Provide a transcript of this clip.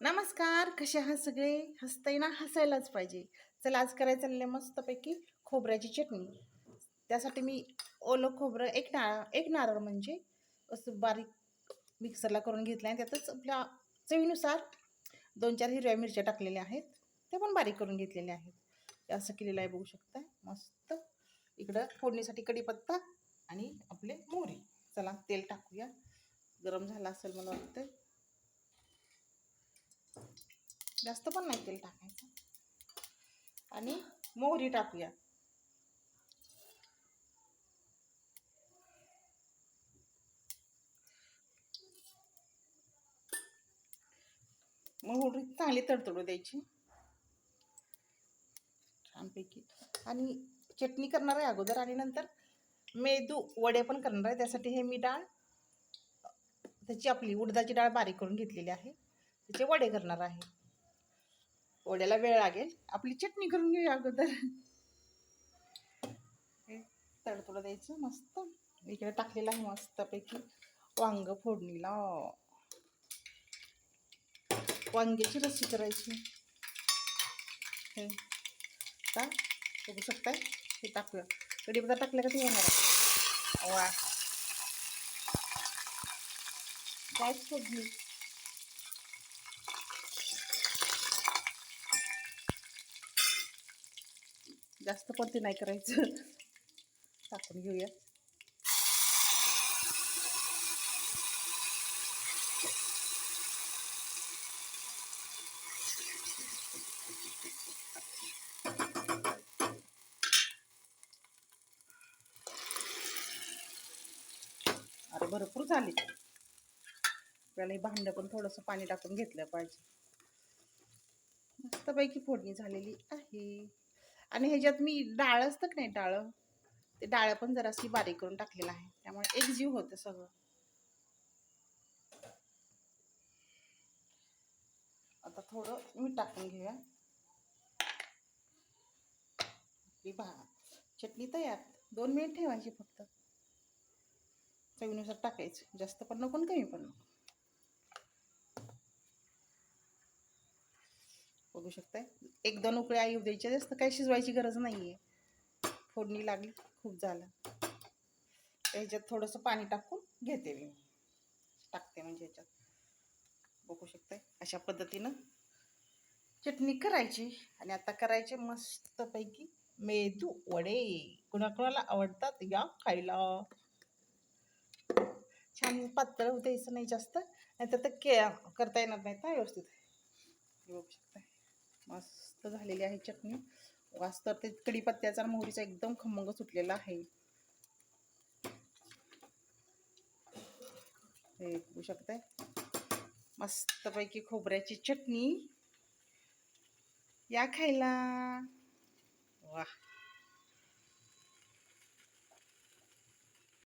नमस्कार कसे आहात सगळे? हसताय ना हसायलाच पाहिजे. चला आज करायचं चाललं आहे मस्तपैकी खोबऱ्याची चटणी. त्यासाठी मी ओलं खोबरं एक ना एक नारळ म्हणजे असं बारीक मिक्सरला करून घेतलं आहे त्यातच आपल्या चवीनुसार दोन चार हिरव्या मिरच्या टाकलेल्या आहेत. त्या पण बारीक करून घेतलेल्या आहेत. असं केलेलं आहे बघू शकता मस्त. इकडं फोडणीसाठी कढीपत्ता आणि आपले मोहरी. चला तेल टाकूया. गरम झालं असेल मला वाटतं जास्त पण नाही तेल टाकायचं. आणि मोहरी टाकूया. मोहरी चांगली तडतडू द्यायची. छानपैकी. आणि चटणी करणार आहे अगोदर आणि नंतर मेदू वडे पण करणार आहे. त्यासाठी हे मी डाळ त्याची आपली उडदाची डाळ बारीक करून घेतलेली आहे. त्याचे वडे करणार आहे. वड्याला वेळ लागेल. आपली चटणी करून घेऊया अगोदर. हे तडतोडं द्यायचं मस्त. इकडे टाकलेलं आहे मस्तपैकी. वांग फोडणीला. वांग्याची रस्सी करायची. हे. का बघू शकताय? हे टाकूया. कढीपत्ता टाकलं का ते येणार आहे. वा. काय फोडणी? जास्त पण ते नाही करायचं. टाकून घेऊया. अरे भरपूर झाली. आपल्याला हे भांडं पण थोडंसं पाणी टाकून घेतलं पाहिजे. मस्तपैकी फोडणी झालेली आहे. आणि ह्याच्यात मी डाळ असतं की नाही डाळ? ते डाळ पण जराशी बारीक करून टाकलेलं आहे. त्यामुळे एक जीव होतं सगळं. आता थोडं मीठ टाकून घेऊया. आपली चटणी तयार. दोन मिनिट ठेवायची फक्त. चवीनुसार टाकायचं. जास्त पण नको कमी पण नको. बघू शकताय. एक दोन उकळ्या येऊ द्यायच्या जास्त काही शिजवायची गरज नाही आहे फोडणी लागली खूप झालं. ह्याच्यात थोडंसं पाणी टाकून घेते मी. टाकते म्हणजे ह्याच्यात. बघू शकताय. अशा पद्धतीनं चटणी करायची आणि आता करायचे मस्तपैकी मेदू वडे. कुणाकुणाला आवडतात? या खायला. छान पातळ द्यायचं नाही जास्त. नाही तर ते के करता येणार नाही तर व्यवस्थित. बघू शकताय. मस्त झालेली आहे चटणी. वास तर ते कढीपत्त्याचा मोहरीचा एकदम खमंग सुटलेला आहे. हे बघू शकताय. मस्तपैकी खोबऱ्याची चटणी. या खायला. वा